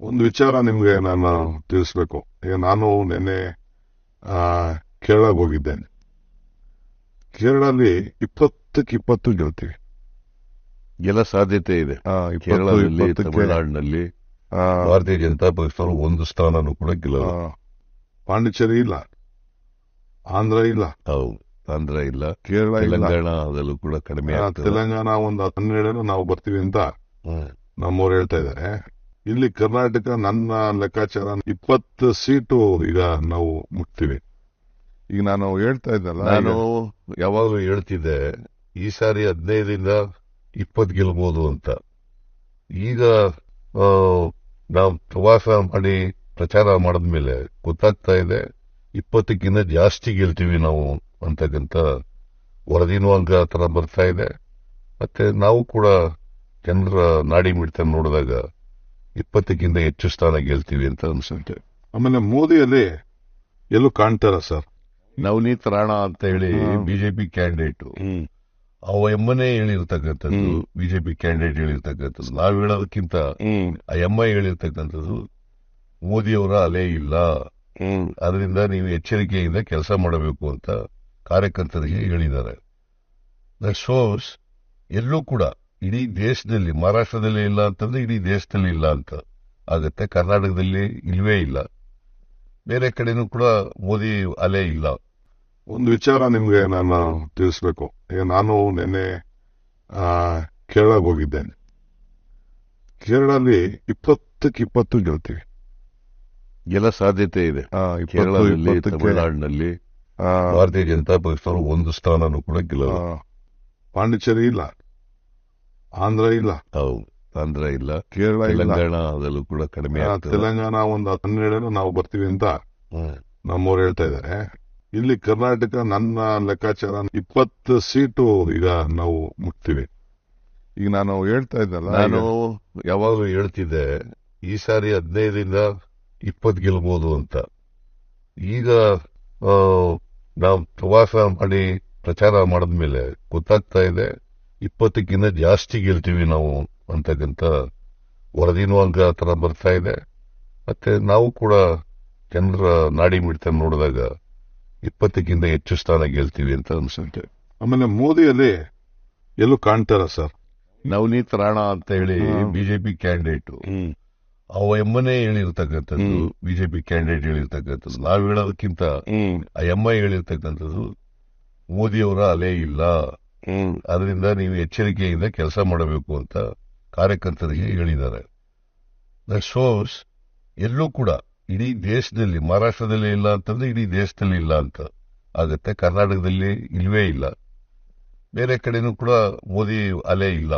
ಒಂದು ವಿಚಾರ ನಿಮ್ಗೆ ನಾನು ತಿಳಿಸ್ಬೇಕು. ಈಗ ನಾನು ನಿನ್ನೆ ಆ, ಕೇರಳಕ್ಕೆ ಹೋಗಿದ್ದೇನೆ. ಕೇರಳಲ್ಲಿ ಇಪ್ಪತ್ತಕ್ಕೆ ಇಪ್ಪತ್ತು ಗೆಲ್ತೀವಿ. ಎಲ್ಲ ಸಾಧ್ಯತೆ ಇದೆ. ಕೇರಳದಲ್ಲಿ ತಮಿಳುನಾಡಿನಲ್ಲಿ ಭಾರತೀಯ ಜನತಾ ಪಕ್ಷದವರು ಒಂದು ಸ್ಥಾನನೂ ಕೂಡ ಗೆಲ್ಲ ಪಾಂಡಿಚೇರಿ ಇಲ್ಲ. ಆಂಧ್ರ ಇಲ್ಲ. ಹೌದು ಆಂಧ್ರ ಇಲ್ಲ. ಕೇರಳ ಇಲ್ಲ. ತೆಲಂಗಾಣದಲ್ಲೂ ಕೂಡ ಕಡಿಮೆ ತೆಲಂಗಾಣ ಒಂದು ಹನ್ನೆರಡೇನೋ ನಾವು ಬರ್ತೀವಿ ಅಂತ. ನಮ್ಮವ್ರು ಹೇಳ್ತಾ ಇದ್ದಾರೆ. ಇಲ್ಲಿ ಕರ್ನಾಟಕ ನನ್ನ ಲೆಕ್ಕಾಚಾರ ಇಪ್ಪತ್ತು ಸೀಟು ಈಗ ನಾವು ಮುಟ್ತೀವಿ. ಈಗ ನಾನು ಹೇಳ್ತಾ ಇದ್ದಲ್ಲ ನಾನು ಯಾವಾಗಲೂ ಹೇಳ್ತಿದ್ದೆ ಈ ಸಾರಿ ಹದಿನೈದರಿಂದ ಇಪ್ಪತ್ತು ಗೆಲ್ಬೋದು ಅಂತ. ಈಗ ನಾವು ಪ್ರವಾಸ ಮಾಡಿ ಪ್ರಚಾರ ಮಾಡಿದ್ಮೇಲೆ ಗೊತ್ತಾಗ್ತಾ ಇದೆ ಇಪ್ಪತ್ತಕ್ಕಿಂತ ಜಾಸ್ತಿ ಗೆಲ್ತೀವಿ ನಾವು ಅಂತಕ್ಕಂಥ ವರದಿನೂ ಅಂಗ ಥರ ಬರ್ತಾ ಇದೆ. ಮತ್ತೆ ನಾವು ಕೂಡ ಜನರ ನಾಡಿ ಮಿಡ್ತ ನೋಡಿದಾಗ ಇಪ್ಪತ್ತಕ್ಕಿಂತ ಹೆಚ್ಚು ಸ್ಥಾನ ಗೆಲ್ತೀವಿ ಅಂತ ಅನ್ಸುತ್ತೆ. ಆಮೇಲೆ ಮೋದಿಯಲ್ಲಿ ಎಲ್ಲೂ ಕಾಣ್ತಾರ ಸರ್? ನವನೀತ್ ರಾಣ ಅಂತ ಹೇಳಿ ಬಿಜೆಪಿ ಕ್ಯಾಂಡಿಡೇಟ್. ಅವ ಎಮ್ಮನೇ ಹೇಳಿರ್ತಕ್ಕಂಥದ್ದು ಬಿಜೆಪಿ ಕ್ಯಾಂಡಿಡೇಟ್ ಹೇಳಿರ್ತಕ್ಕಂಥದ್ದು. ನಾವ್ ಹೇಳೋದಕ್ಕಿಂತ ಆ ಎಮ್ಮ ಹೇಳಿರ್ತಕ್ಕಂಥದ್ದು ಮೋದಿಯವರ ಅಲೆ ಇಲ್ಲ. ಅದರಿಂದ ನೀವು ಎಚ್ಚರಿಕೆಯಿಂದ ಕೆಲಸ ಮಾಡಬೇಕು ಅಂತ ಕಾರ್ಯಕರ್ತರಿಗೆ ಹೇಳಿದ್ದಾರೆ. ದಟ್ ಶೋಸ್ ಎಲ್ಲೂ ಕೂಡ ಇಡೀ ದೇಶದಲ್ಲಿ ಮಹಾರಾಷ್ಟ್ರದಲ್ಲಿ ಇಲ್ಲ ಅಂತಂದ್ರೆ ಇಡೀ ದೇಶದಲ್ಲಿ ಇಲ್ಲ ಅಂತ. ಆಗತ್ತೆ ಕರ್ನಾಟಕದಲ್ಲಿ ಇಲ್ವೇ ಇಲ್ಲ. ಬೇರೆ ಕಡೆನೂ ಕೂಡ ಮೋದಿ ಅಲೆ ಇಲ್ಲ. ಒಂದು ವಿಚಾರ ನಿಮ್ಗೆ ನಾನು ತಿಳಿಸ್ಬೇಕು. ಈಗ ನಾನು ನಿನ್ನೆ ಕೇರಳ ಕೇರಳಕ್ಕೆ ಹೋಗಿದ್ದೇನೆ ಕೇರಳಲ್ಲಿ ಇಪ್ಪತ್ತಕ್ಕೆ ಇಪ್ಪತ್ತು ಗೆಲ್ತೀವಿ. ಎಲ್ಲ ಸಾಧ್ಯತೆ ಇದೆ. ಆ, ಕೇರಳದಲ್ಲಿ ತಮಿಳುನಾಡಿನಲ್ಲಿ. ಆ, ಭಾರತೀಯ ಜನತಾ ಪಕ್ಷದವರು ಒಂದು ಸ್ಥಾನನೂ ಕೂಡ ಗೆಲ್ಲ ಪಾಂಡಿಚೇರಿ ಇಲ್ಲ. ಆಂಧ್ರ ಇಲ್ಲ. ಹೌದು ಆಂಧ್ರ ಇಲ್ಲ. ಕೇರಳ ಇಲ್ಲ. ತೆಲಂಗಾಣದಲ್ಲೂ ಕೂಡ ಕಡಿಮೆ ತೆಲಂಗಾಣ ಒಂದು ಹನ್ನೆರಡು ನಾವು ಬರ್ತೀವಿ ಅಂತ. ನಮ್ಮವ್ರು ಹೇಳ್ತಾ ಇದ್ದಾರೆ ಇಲ್ಲಿ ಕರ್ನಾಟಕ ನನ್ನ ಲೆಕ್ಕಾಚಾರ ಇಪ್ಪತ್ತು ಸೀಟು ಈಗ ನಾವು ಮುಟ್ತೀವಿ. ಈಗ ನಾನು ಹೇಳ್ತಾ ಇದ್ದಲ್ಲ ನಾನು ಯಾವಾಗಲೂ ಹೇಳ್ತಿದ್ದೆ ಈ ಸಾರಿ ಹದಿನೈದರಿಂದ ಇಪ್ಪತ್ತು ಗೆಲ್ಬೋದು ಅಂತ. ಈಗ ನಾವು ಪ್ರವಾಸ ಮಾಡಿ ಪ್ರಚಾರ ಮಾಡಿದ್ಮೇಲೆ ಗೊತ್ತಾಗ್ತಾ ಇದೆ ಇಪ್ಪತ್ತಕ್ಕಿಂತ ಜಾಸ್ತಿ ಗೆಲ್ತೀವಿ ನಾವು ಅಂತಕ್ಕಂಥ ವರದಿನೂ ಹಂಗ ಆ ಥರ ಬರ್ತಾ ಇದೆ. ಮತ್ತೆ ನಾವು ಕೂಡ ಜನರ ನಾಡಿ ಮಿಡಿತ ನೋಡಿದಾಗ ಇಪ್ಪತ್ತಕ್ಕಿಂತ ಹೆಚ್ಚು ಸ್ಥಾನ ಗೆಲ್ತೀವಿ ಅಂತ ಅನ್ಸುತ್ತೆ. ಆಮೇಲೆ ಮೋದಿಯಲ್ಲಿ ಎಲ್ಲೂ ಕಾಣ್ತಾರ ಸರ್? ನವನೀತ್ ರಾಣಾ ಅಂತ ಹೇಳಿ ಬಿಜೆಪಿ ಕ್ಯಾಂಡಿಡೇಟ್. ಅವ ಎಮ್ಮನೇ ಹೇಳಿರ್ತಕ್ಕಂಥದ್ದು ಬಿಜೆಪಿ ಕ್ಯಾಂಡಿಡೇಟ್ ಹೇಳಿರ್ತಕ್ಕಂಥದ್ದು. ನಾವ್ ಹೇಳೋದಕ್ಕಿಂತ ಆ ಎಮ್ಮ ಹೇಳಿರ್ತಕ್ಕಂಥದ್ದು ಮೋದಿಯವರ ಅಲೆ ಇಲ್ಲ. ಅದರಿಂದ ನೀವು ಎಚ್ಚರಿಕೆಯಿಂದ ಕೆಲಸ ಮಾಡಬೇಕು ಅಂತ ಕಾರ್ಯಕರ್ತರಿಗೆ ಹೇಳಿದ್ದಾರೆ. ದ ಶೋಸ್ ಎಲ್ಲೂ ಕೂಡ ಇಡೀ ದೇಶದಲ್ಲಿ, ಮಹಾರಾಷ್ಟ್ರದಲ್ಲಿ ಇಲ್ಲ ಅಂತಂದ್ರೆ ಇಡೀ ದೇಶದಲ್ಲಿ ಇಲ್ಲ ಅಂತ. ಆಗತ್ತೆ, ಕರ್ನಾಟಕದಲ್ಲಿ ಇಲ್ವೇ ಇಲ್ಲ. ಬೇರೆ ಕಡೆನೂ ಕೂಡ ಮೋದಿ ಅಲೆ ಇಲ್ಲ.